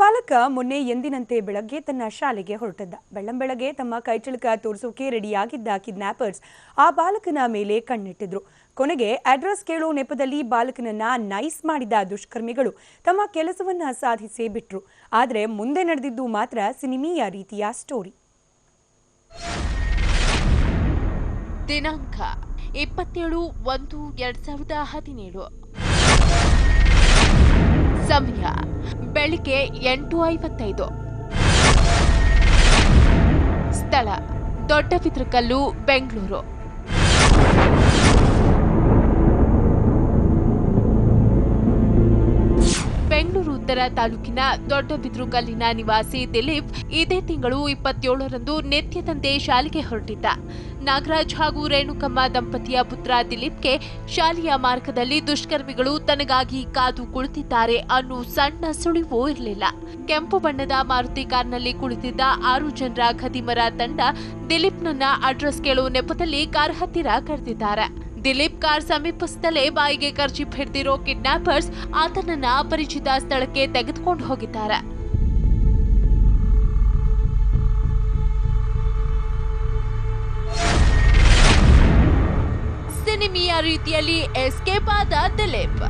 ಬಾಲಕ ಮೊನ್ನೆ ಎಂದಿನಂತೆ ಬೆಳಗ್ಗೆ ತನ್ನ ಶಾಲೆಗೆ ಹೊರಟದ್ದ. ಬೆಳ್ಳಂಬೆಳಗ್ಗೆ ತಮ್ಮ ಕೈಚಳಕ ತೋರಿಸೋಕೆ ರೆಡಿಯಾಗಿದ್ದ ಕಿಡ್ನಾಪರ್ಸ್ ಆ ಬಾಲಕನ ಮೇಲೆ ಕಣ್ಣಿಟ್ಟಿದ್ರು. ಕೊನೆಗೆ ಅಡ್ರೆಸ್ ಕೇಳೋ ನೆಪದಲ್ಲಿ ಬಾಲಕನನ್ನ ನೈಸ್ ಮಾಡಿದ ದುಷ್ಕರ್ಮಿಗಳು ತಮ್ಮ ಕೆಲಸವನ್ನ ಸಾಧಿಸೇ ಬಿಟ್ರು. ಆದ್ರೆ ಮುಂದೆ ನಡೆದಿದ್ದು ಮಾತ್ರ ಸಿನಿಮೀಯ ರೀತಿಯ ಸ್ಟೋರಿ. ದಿನಾಂಕ ಇಪ್ಪತ್ತೇಳು ಒಂದು ಎರಡ್ ಸಾವಿರದ ಹದಿನೇಳು. ಸಮಯ ಬೆಳಿಗ್ಗೆ ಎಂಟು ಐವತ್ತೈದು. ಸ್ಥಳ ದೊಡ್ಡಬಿದ್ರಕಲ್ಲು ಬೆಂಗಳೂರು. ಬೆಂಗಳೂರು ಉತ್ತರ ತಾಲೂಕಿನ ದೊಡ್ಡಬಿದ್ರುಕಲ್ಲಿನ ನಿವಾಸಿ ದಿಲೀಪ್ ಇದೇ ತಿಂಗಳು ಇಪ್ಪತ್ತೇಳರಂದು ನಿತ್ಯದಂತೆ ಶಾಲೆಗೆ ಹೊರಟಿದ್ದ. ನಾಗರಾಜ್ ಹಾಗೂ ರೇಣುಕಮ್ಮ ದಂಪತಿಯ ಪುತ್ರ ದಿಲೀಪ್ಗೆ ಶಾಲೆಯ ಮಾರ್ಗದಲ್ಲಿ ದುಷ್ಕರ್ಮಿಗಳು ತನಗಾಗಿ ಕಾದು ಕುಳಿತಿದ್ದಾರೆ ಅನ್ನೋ ಸಣ್ಣ ಸುಳಿವು ಇರಲಿಲ್ಲ. ಕೆಂಪು ಬಣ್ಣದ ಮಾರುತಿ ಕಾರ್ನಲ್ಲಿ ಕುಳಿತಿದ್ದ ಆರು ಜನರ ಖದೀಮರ ತಂಡ ದಿಲೀಪ್ನನ್ನ ಅಡ್ರೆಸ್ ಕೇಳುವ ನೆಪದಲ್ಲಿ ಕಾರ್ ಹತ್ತಿರ ಕರೆದಿದ್ದಾರೆ. ದಿಲೀಪ್ ಕಾರ್ ಸಮೀಪಿಸುತ್ತಲೇ ಬಾಯಿಗೆ ಖರ್ಚಿ ಹಿಡಿದಿರೋ ಕಿಡ್ನಾಪರ್ಸ್ ಆತನನ್ನ ಅಪರಿಚಿತ ಸ್ಥಳಕ್ಕೆ ತೆಗೆದುಕೊಂಡು ಹೋಗಿದ್ದಾರೆ. ಸಿನಿಮೀಯ ರೀತಿಯಲ್ಲಿ ಎಸ್ಕೇಪ್ ಆದ ದಿಲೀಪ್.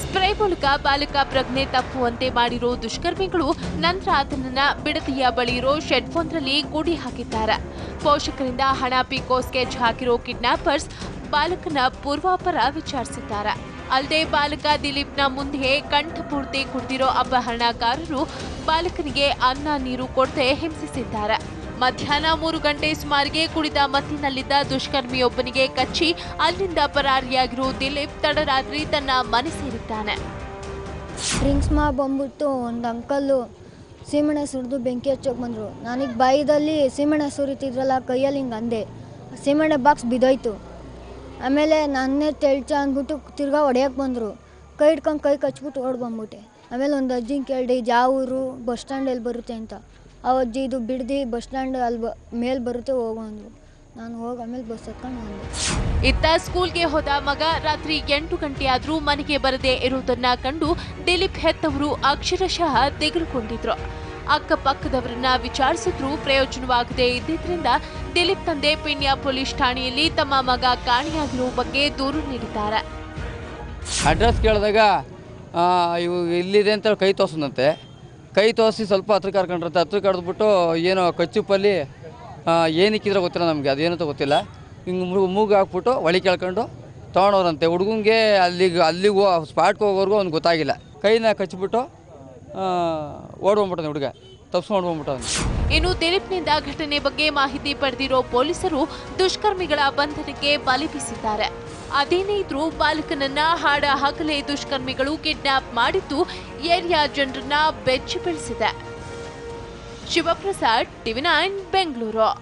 ಸ್ಪ್ರೇ ಮೂಲಕ ಬಾಲಕ ಪ್ರಜ್ಞೆ ತಪ್ಪುವಂತೆ ಮಾಡಿರೋ ದುಷ್ಕರ್ಮಿಗಳು ನಂತರ ಆತನನ್ನ ಬಿಡದಿಯ ಬಳಿ ಇರೋ ಶೆಡ್ ಒಂದರಲ್ಲಿ ಗೂಡಿ ಹಾಕಿದ್ದಾರೆ. ಪೋಷಕರಿಂದ ಹಣ ಪಿಕೋ ಸ್ಕೆಚ್ ಹಾಕಿರೋ ಕಿಡ್ನಾಪರ್ಸ್ ಬಾಲಕನ ಪೂರ್ವಾಪರ ವಿಚಾರಿಸಿದ್ದಾರೆ. ಅಲ್ಲದೆ ಬಾಲಕ ದಿಲೀಪ್ನ ಮುಂದೆ ಕಂಠಪೂರ್ತಿ ಕುಡಿದಿರೋ ಅಪಹರಣಕಾರರು ಬಾಲಕನಿಗೆ ಅನ್ನ ನೀರು ಕೊಡದೆ ಹಿಂಸಿಸಿದ್ದಾರೆ. ಮಧ್ಯಾಹ್ನ ಮೂರು ಗಂಟೆ ಸುಮಾರಿಗೆ ಕುಡಿದ ಮತ್ತಿನಲ್ಲಿದ್ದ ದುಷ್ಕರ್ಮಿಯೊಬ್ಬನಿಗೆ ಕಚ್ಚಿ, ಅಲ್ಲಿಂದ ಪರಾರಿಯಾಗಿರೋ ದಿಲೀಪ್ ತಡರಾತ್ರಿ ತನ್ನ ಮನೆ ಸೇರಿದ್ದಾನೆ. ಡ್ರಿಂಕ್ಸ್ ಮಾಡಿ ಬಂದ್ಬಿಟ್ಟು ಒಂದು ಅಂಕಲ್ಲು ಸೀಮೆಣ್ಣೆ ಸುರಿದು ಬೆಂಕಿ ಹಚ್ಚೋಕೆ ಬಂದರು. ನನಗೆ ಬಾಯಿದಲ್ಲಿ ಸೀಮೆಣ್ಣೆ ಸುರಿತಿದ್ರಲ್ಲ, ಕೈಯಲ್ಲಿ ಹಿಂಗೆ ಅಂದೆ. ಸೀಮೆಣ್ಣೆ ಬಾಕ್ಸ್ ಬಿದ್ದೋಯ್ತು. ಆಮೇಲೆ ನನ್ನೇ ತೆಳ್ಚ ಅಂದ್ಬಿಟ್ಟು ತಿರ್ಗಾ ಹೊಡೆಯೋಕೆ ಬಂದರು. ಕೈ ಹಿಡ್ಕೊಂಡು ಕೈ ಕಚ್ಬಿಟ್ಟು ಓಡ್ ಬಂದ್ಬಿಟ್ಟೆ. ಆಮೇಲೆ ಒಂದು ಅಜ್ಜಿನ ಕೇಳಿದೆ, ಇದು ಯಾವ ಊರು? ಬಸ್ ಸ್ಟ್ಯಾಂಡ್ ಎಲ್ಲಿ ಬರುತ್ತೆ ಅಂತ. ಆ ಅಜ್ಜಿ, ಇದು ಬಿಡ್ದು, ಬಸ್ ಸ್ಟ್ಯಾಂಡ್ ಅಲ್ಲಿ ಬ, ಮೇಲೆ ಬರುತ್ತೆ, ಹೋಗು, ಅಂದರು. ನಾನು ಹೋಗಿ, ಆಮೇಲೆ ಬಸ್ ಹತ್ಕೊಂಡು ಬಂದೆ. ಇತ್ತ ಸ್ಕೂಲ್ಗೆ ಹೋದ ಮಗ ರಾತ್ರಿ ಎಂಟು ಗಂಟೆಯಾದರೂ ಮನೆಗೆ ಬರದೇ ಇರುವುದನ್ನ ಕಂಡು ದಿಲೀಪ್ ಹೆತ್ತವರು ಅಕ್ಷರಶಃ ದಿಗಿಲುಕೊಂಡಿದ್ರು ಅಕ್ಕಪಕ್ಕದವರನ್ನ ವಿಚಾರಿಸಿದ್ರೂ ಪ್ರಯೋಜನವಾಗದೆ ಇದ್ದಿದ್ರಿಂದ ದಿಲೀಪ್ ತಂದೆ ಪಿಣ್ಯ ಪೊಲೀಸ್ ಠಾಣೆಯಲ್ಲಿ ತಮ್ಮ ಮಗ ಕಾಣೆಯಾಗಿರುವ ಬಗ್ಗೆ ದೂರು ನೀಡಿದ್ದಾರೆ. ಅಡ್ರೆಸ್ ಕೇಳಿದಾಗ ಇವು ಇಲ್ಲಿದೆ ಅಂತ ಕೈ ತೋರ್ಸಂದಂತೆ. ಕೈ ತೋರಿಸಿ ಸ್ವಲ್ಪ ಹತ್ರ ಕರ್ಕೊಂಡಿರುತ್ತೆ ಹತ್ರ ಕಡ್ದುಬಿಟ್ಟು ಏನೋ ಕಚ್ಚುಪ್ಪಲ್ಲಿ ಆ, ಏನಕ್ಕಿದ್ರೆ ಗೊತ್ತಿಲ್ಲ ನಮಗೆ ಅದೇನಂತ ಗೊತ್ತಿಲ್ಲ. ಹಿಂಗೆ ಮೂಗು ಹಾಕ್ಬಿಟ್ಟು ಒಳಿ ಕೇಳ್ಕೊಂಡು ತೊಗೊಂಡವ್ರಂತೆ ಹುಡುಗಂಗೆ ಅಲ್ಲಿಗೆ ಅಲ್ಲಿಗೆ ಸ್ಪಾಟ್ಗೆ ಹೋಗೋರ್ಗೂ ಅವ್ನಿಗೆ ಗೊತ್ತಾಗಿಲ್ಲ. ಕೈನ ಕಚ್ಬಿಟ್ಟು ಓಡ್ಬಂದ್ಬಿಟ್ಟಾನೆ ಹುಡುಗ. ಬಂದ್ಬಿಟ್ಟವನು ಇನ್ನು ದಿಲೀಪ್ನಿಂದ ಘಟನೆ ಬಗ್ಗೆ ಮಾಹಿತಿ ಪಡೆದಿರೋ ಪೊಲೀಸರು ದುಷ್ಕರ್ಮಿಗಳ ಬಂಧನಕ್ಕೆ ಬಲೆ ಬೀಸಿದ್ದಾರೆ ಅದೇನೇ ಇದ್ರೂ ಬಾಲಕನನ್ನ ಹಾಡ ಹಾಕಲೇ ದುಷ್ಕರ್ಮಿಗಳು ಕಿಡ್ನಾಪ್ ಮಾಡಿದ್ದು ಏರಿಯಾ ಜನರನ್ನ ಬೆಚ್ಚಿ ಬೆಳೆಸಿದೆ ಶಿವಪ್ರಸಾದ್, ಟಿವಿ ನೈನ್, ಬೆಂಗಳೂರು.